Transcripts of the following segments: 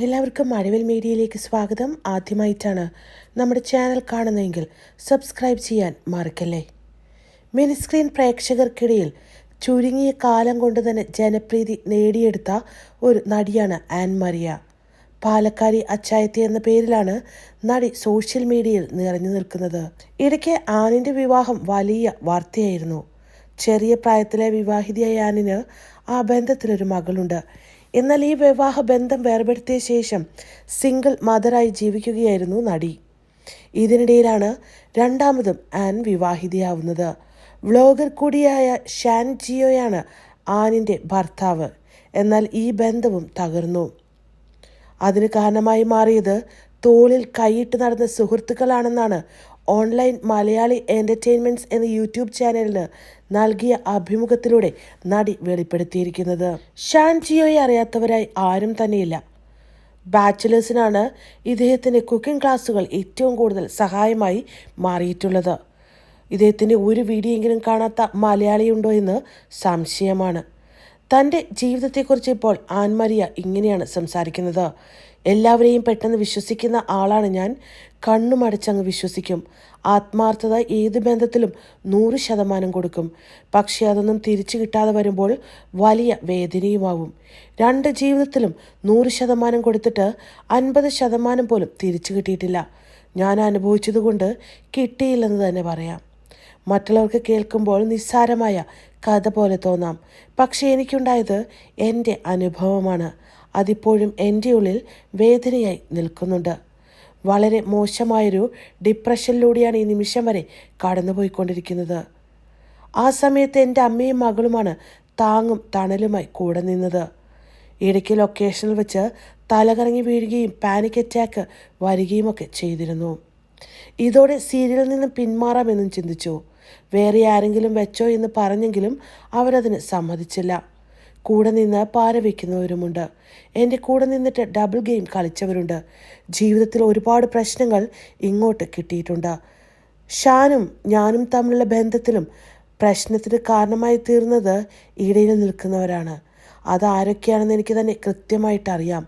എല്ലാവർക്കും മഴവിൽ മീഡിയയിലേക്ക് സ്വാഗതം. ആദ്യമായിട്ടാണ് നമ്മുടെ ചാനൽ കാണുന്നതെങ്കിൽ സബ്സ്ക്രൈബ് ചെയ്യാൻ മറക്കല്ലേ? മിനിസ്ക്രീൻ പ്രേക്ഷകർക്കിടയിൽ ചുരുങ്ങിയ കാലം കൊണ്ട് തന്നെ ജനപ്രീതി നേടിയെടുത്ത ഒരു നടിയാണ് ആൻ മറിയ പാലക്കാരി അച്ചായത്തി എന്ന പേരിലാണ് നടി സോഷ്യൽ മീഡിയയിൽ നിറഞ്ഞു നിൽക്കുന്നത്. ഇടയ്ക്ക് ആനിന്റെ വിവാഹം വലിയ വാർത്തയായിരുന്നു. ചെറിയ പ്രായത്തിലെ വിവാഹിതയായ ആനിന് ആ ബന്ധത്തിലൊരു മകളുണ്ട്. എന്നാൽ ഈ വിവാഹ ബന്ധം വേർപെടുത്തിയ ശേഷം സിംഗിൾ മദറായി ജീവിക്കുകയായിരുന്നു നടി. ഇതിനിടയിലാണ് രണ്ടാമതും ആൻ വിവാഹിതയാവുന്നത്. വ്ലോഗർ കൂടിയായ ഷാൻ ജിയോയാണ് ആനിന്റെ ഭർത്താവ്. എന്നാൽ ഈ ബന്ധവും തകർന്നു. അതിന് കാരണമായി മാറിയത് തോളിൽ കൈയിട്ട് നടന്ന സുഹൃത്തുക്കളാണെന്നാണ് ഓൺലൈൻ മലയാളി എന്റർടൈൻമെന്റ്സ് എന്ന യൂട്യൂബ് ചാനലിന് നൽകിയ അഭിമുഖത്തിലൂടെ നടി വെളിപ്പെടുത്തിയിരിക്കുന്നത്. ഷാൻ ജിയോയെ അറിയാത്തവരായി ആരും തന്നെയില്ല. ബാച്ചിലേഴ്സിനാണ് ഇദ്ദേഹത്തിന്റെ കുക്കിംഗ് ക്ലാസ്സുകൾ ഏറ്റവും കൂടുതൽ സഹായമായി മാറിയിട്ടുള്ളത്. ഇദ്ദേഹത്തിന്റെ ഒരു വീഡിയോ എങ്കിലും കാണാത്ത മലയാളിയുണ്ടോ എന്ന് സംശയമാണ്. തന്റെ ജീവിതത്തെക്കുറിച്ച് ഇപ്പോൾ ആൻമരിയ ഇങ്ങനെയാണ് സംസാരിക്കുന്നത്. എല്ലാവരെയും പെട്ടെന്ന് വിശ്വസിക്കുന്ന ആളാണ് ഞാൻ. കണ്ണുമടച്ചങ്ങ് വിശ്വസിക്കും. ആത്മാർത്ഥത ഏത് ബന്ധത്തിലും നൂറ് ശതമാനം കൊടുക്കും. പക്ഷേ അതൊന്നും തിരിച്ചു കിട്ടാതെ വരുമ്പോൾ വലിയ വേദനയുമാവും. രണ്ട് ജീവിതത്തിലും നൂറ് ശതമാനം കൊടുത്തിട്ട് അൻപത് ശതമാനം പോലും തിരിച്ചു കിട്ടിയിട്ടില്ല. ഞാൻ അനുഭവിച്ചതുകൊണ്ട് കിട്ടിയില്ലെന്ന് തന്നെ പറയാം. മറ്റുള്ളവർക്ക് കേൾക്കുമ്പോൾ നിസ്സാരമായ കഥ പോലെ തോന്നാം. പക്ഷേ എനിക്കുണ്ടായത് എന്റെ അനുഭവമാണ്. അതിപ്പോഴും എന്റെ ഉള്ളിൽ വേദനയായി നിൽക്കുന്നുണ്ട്. വളരെ മോശമായൊരു ഡിപ്രഷനിലൂടെയാണ് ഈ നിമിഷം വരെ കടന്നുപോയിക്കൊണ്ടിരിക്കുന്നത്. ആ സമയത്ത് എന്റെ അമ്മയും മകളുമാണ് താങ്ങും തണലുമായി കൂടെ നിന്നത്. ഇടയ്ക്ക് ലൊക്കേഷനിൽ വെച്ച് തലകറങ്ങി വീഴുകയും പാനിക് അറ്റാക്ക് വരികയുമൊക്കെ ചെയ്തിരുന്നു. ഇതോടെ സീരിയലിൽ നിന്ന് പിന്മാറാമെന്നും ചിന്തിച്ചു. വേറെ ആരെങ്കിലും വെച്ചോ എന്ന് പറഞ്ഞെങ്കിലും അവരതിന് സമ്മതിച്ചില്ല. കൂടെ നിന്ന് പാര വയ്ക്കുന്നവരുമുണ്ട് എന്റെ കൂടെ നിന്നിട്ട് ഡബിൾ ഗെയിം കളിച്ചവരുണ്ട്. ജീവിതത്തിൽ ഒരുപാട് പ്രശ്നങ്ങൾ ഇങ്ങോട്ട് കിട്ടിയിട്ടുണ്ട്. ഷാനും ഞാനും തമ്മിലുള്ള ബന്ധത്തിലും പ്രശ്നത്തിന് കാരണമായി തീർന്നത് ഇടയിൽ നിൽക്കുന്നവരാണ്. അതാരൊക്കെയാണെന്ന് എനിക്ക് തന്നെ കൃത്യമായിട്ട് അറിയാം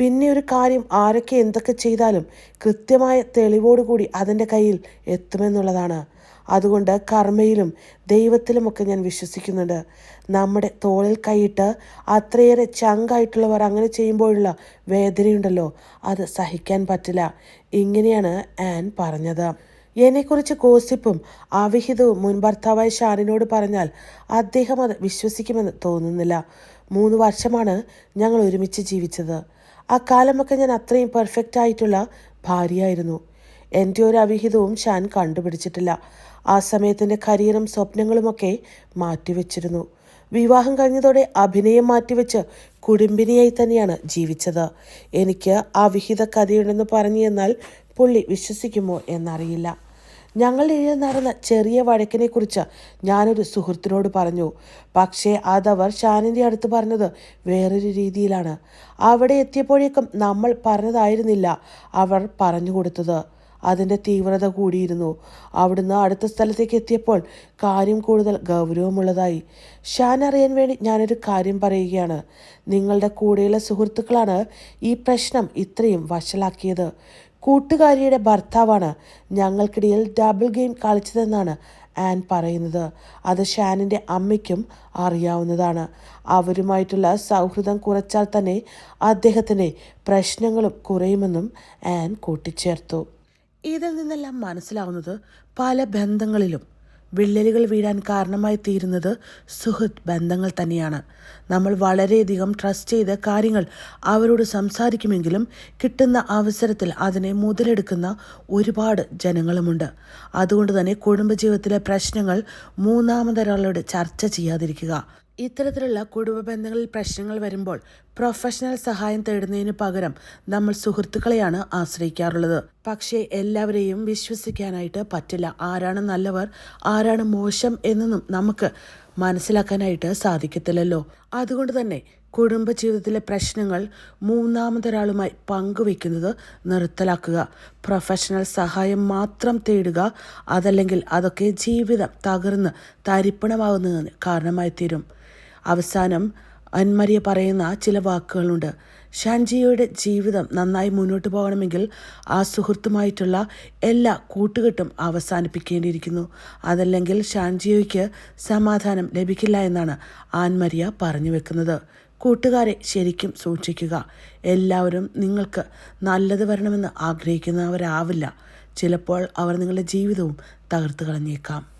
പിന്നെ ഒരു കാര്യം ആരൊക്കെ എന്തൊക്കെ ചെയ്താലും കൃത്യമായ തെളിവോടുകൂടി അതിന്റെ കയ്യിൽ എത്തുമെന്നുള്ളതാണ്. അതുകൊണ്ട് കർമ്മയിലും ദൈവത്തിലുമൊക്കെ ഞാൻ വിശ്വസിക്കുന്നുണ്ട്. നമ്മുടെ തോളിൽ കൈയിട്ട് അത്രയേറെ ചങ്കായിട്ടുള്ളവർ അങ്ങനെ ചെയ്യുമ്പോഴുള്ള വേദനയുണ്ടല്ലോ. അത് സഹിക്കാൻ പറ്റില്ല. ഇങ്ങനെയാണ് ആൻ പറഞ്ഞത്. എന്നെക്കുറിച്ച് ഗോസിപ്പും അവിഹിതവും മുൻ ഭർത്താവായ ഷാനിനോട് പറഞ്ഞാൽ അദ്ദേഹം അത് വിശ്വസിക്കുമെന്ന് തോന്നുന്നില്ല. മൂന്ന് വർഷമാണ് ഞങ്ങൾ ഒരുമിച്ച് ജീവിച്ചത്. ആ കാലമൊക്കെ ഞാൻ അത്രയും പെർഫെക്റ്റ് ആയിട്ടുള്ള ഭാര്യയായിരുന്നു. എന്റെ ഒരു അവിഹിതവും ഷാൻ കണ്ടുപിടിച്ചിട്ടില്ല. ആ സമയത്തിന്റെ കരിയറും സ്വപ്നങ്ങളുമൊക്കെ മാറ്റിവെച്ചിരുന്നു. വിവാഹം കഴിഞ്ഞതോടെ അഭിനയം മാറ്റിവെച്ച് കുടുംബിനിയായി തന്നെയാണ് ജീവിച്ചത്. എനിക്ക് ആ വിഹിത കഥയുണ്ടെന്ന് പറഞ്ഞു എന്നാൽ പുള്ളി വിശ്വസിക്കുമോ എന്നറിയില്ല. ഞങ്ങളുടെ ഇഴ നടന്ന ചെറിയ വഴക്കിനെക്കുറിച്ച് ഞാനൊരു സുഹൃത്തിനോട് പറഞ്ഞു. പക്ഷേ അതവർ ഷാനിന്റെ അടുത്ത് പറഞ്ഞത് വേറൊരു രീതിയിലാണ്. അവിടെ എത്തിയപ്പോഴേക്കും നമ്മൾ പറഞ്ഞതായിരുന്നില്ല അവർ പറഞ്ഞു കൊടുത്തത്. അതിന്റെ തീവ്രത കൂടിയിരുന്നു. അവിടുന്ന് അടുത്ത സ്ഥലത്തേക്ക് എത്തിയപ്പോൾ കാര്യം കൂടുതൽ ഗൗരവമുള്ളതായി. ഷാൻ അറിയാൻ വേണ്ടി ഞാനൊരു കാര്യം പറയുകയാണ്. നിങ്ങളുടെ കൂടെയുള്ള സുഹൃത്തുക്കളാണ് ഈ പ്രശ്നം ഇത്രയും വഷളാക്കിയത്. കൂട്ടുകാരിയുടെ ഭർത്താവാണ് ഞങ്ങൾക്കിടയിൽ ഡബിൾ ഗെയിം കളിച്ചതെന്നാണ് ആൻ പറയുന്നത്. അത് ഷാനിന്റെ അമ്മയ്ക്കും അറിയാവുന്നതാണ്. അവരുമായിട്ടുള്ള സൗഹൃദം കുറച്ചാൽ തന്നെ അദ്ദേഹത്തിന്റെ പ്രശ്നങ്ങളും കുറയുമെന്നും ആൻ കൂട്ടിച്ചേർത്തു. ഇതിൽ നിന്നെല്ലാം മനസ്സിലാവുന്നത് പല ബന്ധങ്ങളിലും വിള്ളലുകൾ വീഴാൻ കാരണമായി തീരുന്നത് സുഹൃത്ത് ബന്ധങ്ങൾ തന്നെയാണ്. നമ്മൾ വളരെയധികം ട്രസ്റ്റ് ചെയ്ത കാര്യങ്ങൾ അവരോട് സംസാരിക്കുമെങ്കിലും കിട്ടുന്ന അവസരത്തിൽ അതിനെ മുതലെടുക്കുന്ന ഒരുപാട് ജനങ്ങളുമുണ്ട്. അതുകൊണ്ട് തന്നെ കുടുംബജീവിതത്തിലെ പ്രശ്നങ്ങൾ മൂന്നാമതൊരാളോട് ചർച്ച ചെയ്യാതിരിക്കുക. ഇത്തരത്തിലുള്ള കുടുംബ ബന്ധങ്ങളിൽ പ്രശ്നങ്ങൾ വരുമ്പോൾ പ്രൊഫഷണൽ സഹായം തേടുന്നതിന് പകരം നമ്മൾ സുഹൃത്തുക്കളെയാണ് ആശ്രയിക്കാറുള്ളത്. പക്ഷേ എല്ലാവരെയും വിശ്വസിക്കാനായിട്ട് പറ്റില്ല. ആരാണ് നല്ലവർ ആരാണ് മോശം എന്നൊന്നും നമുക്ക് മനസ്സിലാക്കാനായിട്ട് സാധിക്കത്തില്ലല്ലോ. അതുകൊണ്ട് തന്നെ കുടുംബ ജീവിതത്തിലെ പ്രശ്നങ്ങൾ മൂന്നാമതൊരാളുമായി പങ്കുവെക്കുന്നത് നിർത്തലാക്കുക. പ്രൊഫഷണൽ സഹായം മാത്രം തേടുക അതല്ലെങ്കിൽ അതൊക്കെ ജീവിതം തകർന്ന് തരിപ്പണമാകുന്നതിന് കാരണമായി തീരും അവസാനം അന്മരിയ പറയുന്ന ചില വാക്കുകളുണ്ട്. ഷാൻജിയുടെ ജീവിതം നന്നായി മുന്നോട്ട് പോകണമെങ്കിൽ ആ സുഹൃത്തുമായിട്ടുള്ള എല്ലാ കൂട്ടുകെട്ടും അവസാനിപ്പിക്കേണ്ടിയിരിക്കുന്നു. അതല്ലെങ്കിൽ ഷാൻജിയോയ്ക്ക് സമാധാനം ലഭിക്കില്ല എന്നാണ് ആൻമരിയ പറഞ്ഞു വെക്കുന്നത്. കൂട്ടുകാരെ ശരിക്കും സൂക്ഷിക്കുക. എല്ലാവരും നിങ്ങൾക്ക് നല്ലത് വരണമെന്ന് ആഗ്രഹിക്കുന്നവരാവില്ല. ചിലപ്പോൾ അവർ നിങ്ങളുടെ ജീവിതവും തകർത്ത് കളഞ്ഞേക്കാം.